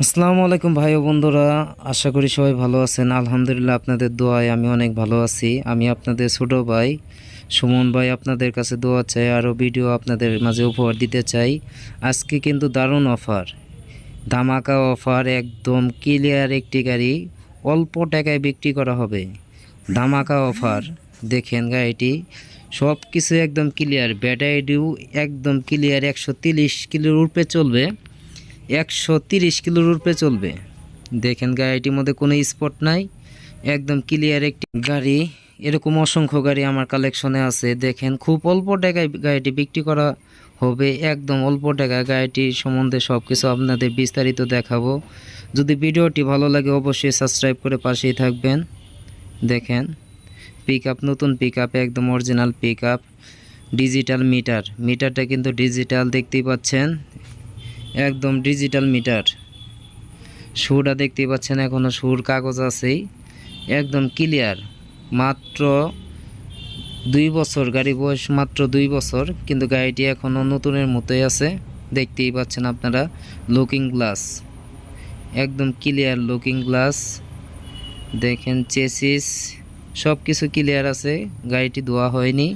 আসসালামু আলাইকুম ভাই ও বন্ধুরা, আশা করি সবাই ভালো আছেন। আলহামদুলিল্লাহ আপনাদের দোয়ায় আমি অনেক ভালো আছি। আমি আপনাদের ছোট ভাই সুমন ভাই আপনাদের কাছে দোয়া চাই, আরও ভিডিও আপনাদের মাঝে উপহার দিতে চাই। আজকে কিন্তু দারুণ অফার। ধামাকা অফার, একদম ক্লিয়ার একটি গাড়ি, অল্প টাকায় বিক্রি করা হবে। ধামাকা অফার, দেখেন গাড়িটি সব কিছু একদম ক্লিয়ার ব্যাটারিটিও একদম ক্লিয়ার, একশো তিরিশ কিলোর উপরে চলবে। একশো তিরিশ কিলোর উপরে চলবে। দেখেন গাড়িটির মধ্যে কোনো স্পট নাই, একদম ক্লিয়ার একটি গাড়ি। এরকম অসংখ্য গাড়ি আমার কালেকশনে আছে। দেখেন খুব অল্প টাকায় গাড়িটি বিক্রি করা হবে। একদম অল্প টাকায় গাড়িটি সম্বন্ধে সব কিছু আপনাদের বিস্তারিত দেখাবো। যদি ভিডিওটি ভালো লাগে অবশ্যই সাবস্ক্রাইব করে পাশেই থাকবেন। দেখেন পিক নতুন পিক একদম অরিজিনাল পিক ডিজিটাল মিটার মিটারটা কিন্তু ডিজিটাল দেখতেই পাচ্ছেন। একদম ডিজিটাল মিটার সুরটা দেখতেই পাচ্ছেন এখনও সুর কাগজ আছেই। একদম ক্লিয়ার মাত্র দুই বছর গাড়ি বয়স মাত্র দুই বছর, কিন্তু গাড়িটি এখনও নতুনের মতোই আছে। দেখতেই পাচ্ছেন আপনারা লুকিং গ্লাস একদম ক্লিয়ার লুকিং গ্লাস দেখেন চেসিস সব কিছু ক্লিয়ার আছে, গাড়িটি ধোয়া হয়নি,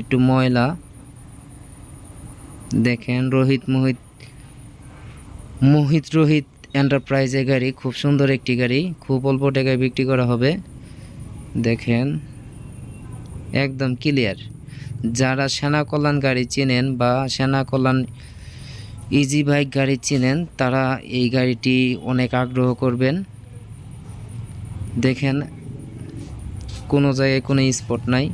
একটু ময়লা। দেখেন রোহিত মোহিত মোহিত রোহিত এন্টারপ্রাইজের গাড়ি, খুব সুন্দর একটি গাড়ি, খুব অল্প টাকায় বিক্রি করা হবে। দেখেন, একদম ক্লিয়ার যারা সেনা কল্যাণ গাড়ি চেনেন বা সেনা কল্যাণ ইজি বাইক গাড়ি চেনেন, তারা এই গাড়িটি অনেক আগ্রহ করবেন। দেখেন, কোনো জায়গায় কোনো স্পট নাই।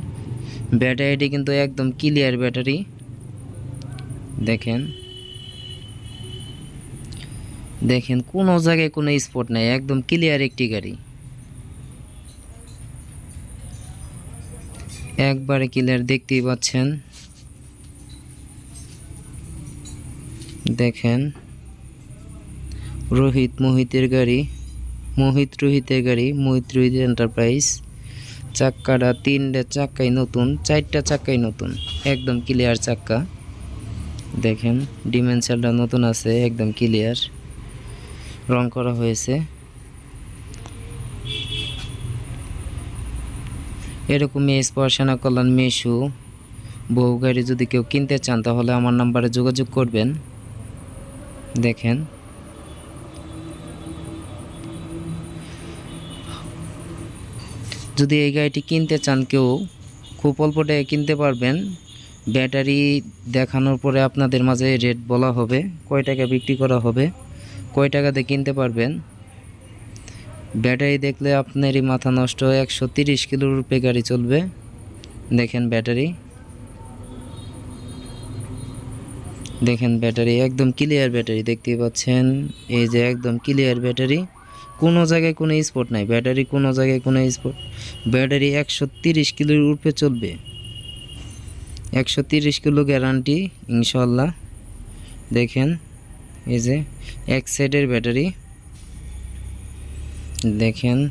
ব্যাটারিটি কিন্তু একদম ক্লিয়ার ব্যাটারি। দেখেন দেখেন, কোনো জায়গায় কোনো স্পট নাই, একদম ক্লিয়ার একটি গাড়ি। একবারে ক্লিয়ার দেখতেই পাচ্ছেন। দেখেন, রোহিত মোহিতের গাড়ি, মোহিত রোহিতের গাড়ি, মোহিত রোহিত এন্টারপ্রাইজ চাক্কাটা তিনটা চাক্কাই নতুন, চারটা চাক্কাই নতুন, একদম ক্লিয়ার চাক্কা। দেখেন ডিমেনশালটা নতুন আছে, একদম ক্লিয়ার রং করা হয়েছে। এরকমই স্পর্শনা কল্যাণ মেশু। বহু গাড়ি যদি কেউ কিনতে চান, তাহলে আমার নাম্বারে যোগাযোগ করবেন। দেখেন। যদি এই গাড়িটি কিনতে চান, কেউ খুব অল্প টাকায় কিনতে পারবেন। ব্যাটারি দেখানোর পরে আপনাদের মাঝে রেট বলা হবে, কয় টাকা বিক্রি করা হবে। কয় টাকাতে কিনতে পারবেন? ব্যাটারি দেখলে আপনারই মাথা নষ্ট একশো তিরিশ কিলোর রূপে গাড়ি চলবে। দেখেন ব্যাটারি। দেখেন ব্যাটারি, একদম ক্লিয়ার ব্যাটারি দেখতেই পাচ্ছেন। এই যে একদম ক্লিয়ার ব্যাটারি। কোনো জায়গায় কোনো স্পট নাই। ব্যাটারি কোনো জায়গায় কোনো স্পট ব্যাটারি একশো তিরিশ কিলোর উপরে চলবে। একশো তিরিশ কিলো গ্যারান্টি ইনশাল্লাহ দেখেন। এই যে, এক সাইডের ব্যাটারি। দেখেন,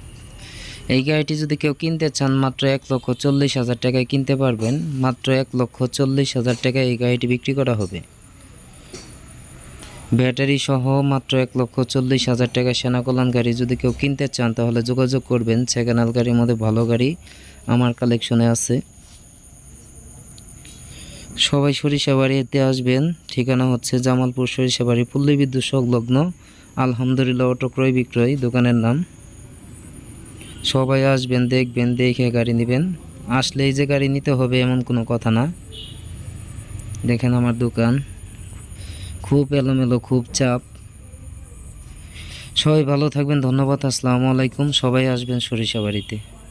এই গাড়িটি যদি কেউ কিনতে চান, মাত্র এক লক্ষ চল্লিশ হাজার টাকায় কিনতে পারবেন। মাত্র এক লক্ষ চল্লিশ হাজার টাকায় এই গাড়িটি বিক্রি করা হবে। ব্যাটারি সহ মাত্র এক লক্ষ চল্লিশ হাজার টাকা সেনা গাড়ি যদি কেউ কিনতে চান, তাহলে যোগাযোগ করবেন। সেকেন্ড গাড়ির মধ্যে ভালো গাড়ি আমার কালেকশনে আছে। সবাই সরিষাবাড়িতে আসবেন। ঠিকানা হচ্ছে জামালপুর সরিষাবাড়ি পল্লী বিদ্যুৎ সংলগ্ন আলহামদুলিল্লাহ অটো ক্রয় বিক্রয় দোকানের নাম। সবাই আসবেন, দেখবেন, দেখে গাড়ি নেবেন। আসলেই যে গাড়ি নিতে হবে এমন কোনো কথা না। দেখেন আমার দোকান। খুব এলোমেলো, খুব চাপ। সবাই ভালো থাকবেন, ধন্যবাদ, আসসালামু আলাইকুম। সবাই আসবেন সরিষাবাড়িতে